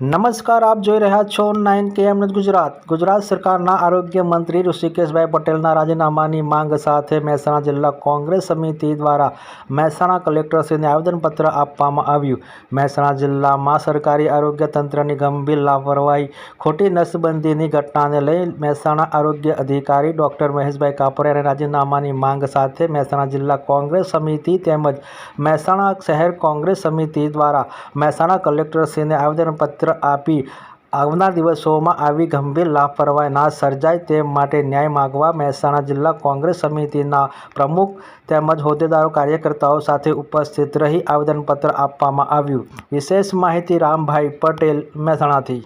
નમસ્કાર, આપ જોઈ રહ્યા છો નાઇન કેએમ ગુજરાત. ગુજરાત સરકારના આરોગ્ય મંત્રી ઋષિકેશભાઈ પટેલના રાજીનામાની માંગ સાથે મહેસાણા જિલ્લા કોંગ્રેસ સમિતિ દ્વારા મહેસાણા કલેક્ટરશ્રીને આવેદનપત્ર આપવામાં આવ્યું. મહેસાણા જિલ્લામાં સરકારી આરોગ્ય તંત્રની ગંભીર લાપરવાહી, ખોટી નસબંધીની ઘટનાને લઈ મહેસાણા આરોગ્ય અધિકારી ડૉક્ટર મહેશભાઈ કાપડિયાને રાજીનામાની માંગ સાથે મહેસાણા જિલ્લા કોંગ્રેસ સમિતિ તેમજ મહેસાણા શહેર કોંગ્રેસ સમિતિ દ્વારા મહેસાણા કલેક્ટરશ્રીને આવેદનપત્ર આપી. આવનાર દિવસોમાં આવી ગંભીર લાપરવાહી ના સર્જાય તે માટે ન્યાય માગવા મહેસાણા જિલ્લા કોંગ્રેસ સમિતિના પ્રમુખ તેમજ હોદ્દેદારો, કાર્યકર્તાઓ સાથે ઉપસ્થિત રહી આવેદનપત્ર આપવામાં આવ્યું. વિશેષ માહિતી રામભાઈ પટેલ, મહેસાણાથી.